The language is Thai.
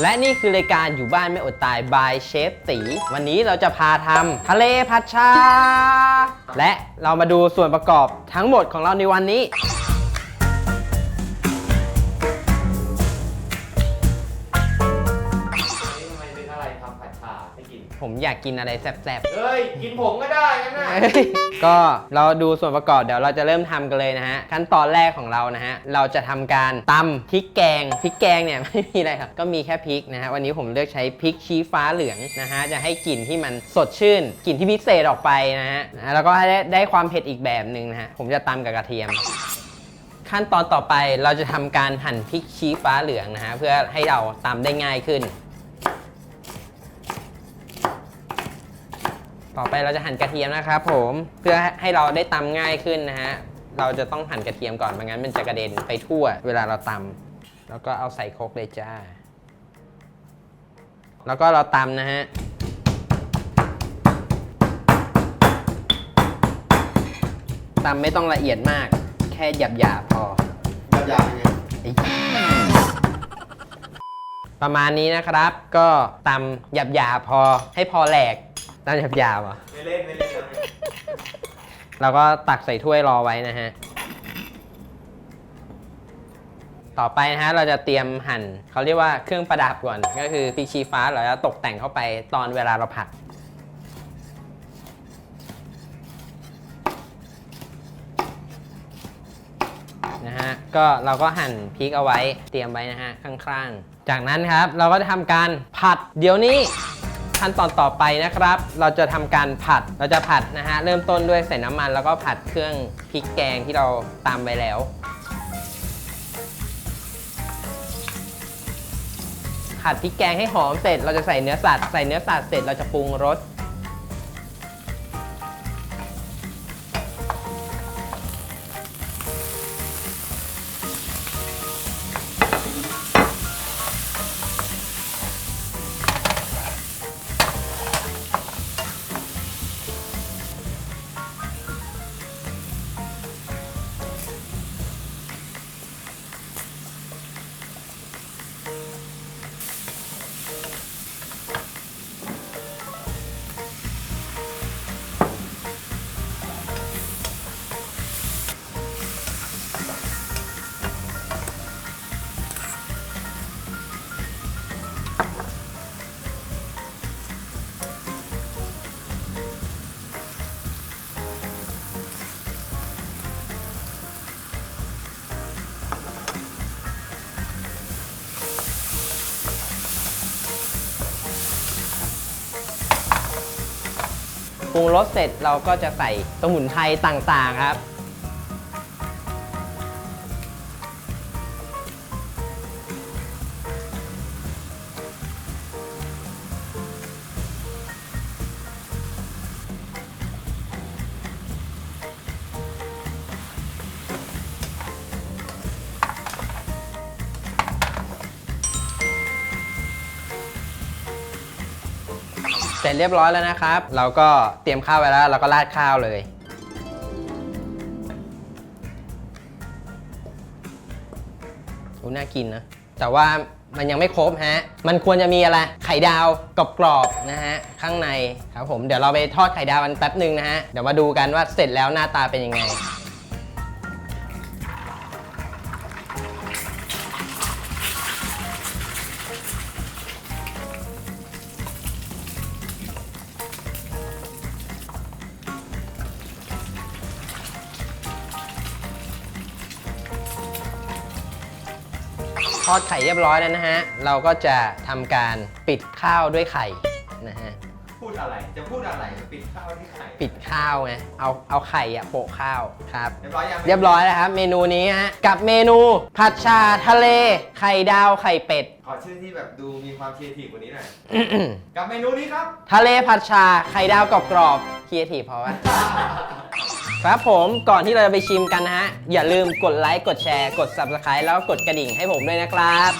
และนี่คือรายการอยู่บ้านไม่อดตายบายเชฟตีวันนี้เราจะพาทำทะเลผัดชา และเรามาดูส่วนประกอบทั้งหมดของเราในวันนี้าให้กิน ผมอยากกินอะไรแซ่บๆเฮ้ย กินผมก็ได้งั้นน่ะเอ้ยก็เราดูส่วนประกอบเดี๋ยวเราจะเริ่มทำกันเลยนะฮะ ขั้นตอนแรกของเรานะฮะ เราจะทำการตำพริกแกงพริกแกงเนี่ย ไม่มีอะไรครับ ก็มีแค่พริกนะฮะ วันนี้ผมเลือกใช้พริกชี้ฟ้าเหลืองนะฮะ จะให้กลิ่นที่มันสดชื่นกลิ่นที่พิเศษออกไปนะฮะนะแล้วก็ให้ได้ได้ความเผ็ดอีกแบบหนึ่งนะฮะ ผมจะตำกับกระเทียม ขั้นตอนต่อไปเราจะทำการหั่นพริกชี้ฟ้าเหลืองนะฮะ เพื่อให้เราตำได้ง่ายขึ้น ต่อไปเราจะหั่นกระเทียมนะครับผมเพื่อให้เราได้ตำง่ายขึ้นนะฮะเราจะต้องหั่นกระเทียมก่อนไม่งั้นมันจะกระเด็นไปทั่ว เวลาเราตำแล้วก็เอาใส่โครกเลยจ้า แล้วก็เราตำนะฮะตำไม่ต้องละเอียดมาก แค่หยาบๆพอยาวๆยังไงไอ้ประมาณนี้นะครับ ก็ตำหยาบๆพอให้พอแหลก ตำหยาบๆเหรอไม่เล่นไม่เล่นนะเราก็ตักใส่ถ้วยรอไว้นะฮะ ต่อไปนะฮะเราจะเตรียมหั่นเขาเรียกว่าเครื่องประดับก่อน ก็คือพริกชี้ฟ้าเราจะตกแต่งเข้าไปตอนเวลาเราผัด นะฮะ ก็เราก็หั่นพริกเอาไว้เตรียมไว้นะฮะข้างๆ จากนั้นครับเราก็จะทำการผัดเดี๋ยวนี้ ขั้นตอนต่อไปนะครับ เราจะทำการผัดเราจะผัดนะฮะเริ่มต้นด้วยใส่น้ำมัน แล้วก็ผัดเครื่องพริกแกงที่เราตามไปแล้วผัดพริกแกงให้หอมเสร็จ เราจะใส่เนื้อสัตว์ใส่เนื้อสัตว์เสร็จเราจะปรุงรส ปรุงรสเสร็จเราก็จะใส่สมุนไพรต่างๆครับ สร็จเรียบร้อยแล้วนะครับ เราก็เตรียมข้าวไว้แล้วเราก็ราดข้าวเลยโอ้น่ากินนะ แต่ว่ามันยังไม่ครบฮะ มันควรจะมีอะไร ไข่ดาวกรอบๆนะฮะ ข้างในครับผม เดี๋ยวเราไปทอดไข่ดาวกันแป๊บหนึ่งนะฮะ เดี๋ยวมาดูกันว่าเสร็จแล้วหน้าตาเป็นยังไง ทอดไข่เรียบร้อยแล้วนะฮะ เราก็จะทำการปิดข้าวด้วยไข่นะฮะ พูดอะไรจะพูดอะไรปิดข้าวที่ไข่ปิดข้าวไง เอาเอาไข่อะโปะข้าวครับ เรียบร้อยยังเรียบร้อยแล้วครับ เมนูนี้ฮะ กับเมนูผัดชาทะเล ไข่ดาวไข่เป็ด ขอชื่อที่แบบดูมีความครีเอทีฟกว่านี้หน่อยกับเมนูนี้ครับ ทะเลผัดชาไข่ดาวกรอบๆเคียทีพอวะ ครับผมก่อนที่เราจะไปชิมกันนะฮะ อย่าลืมกดไลค์กดแชร์ กด Subscribe แล้วก็กดกระดิ่งให้ผมด้วยนะครับ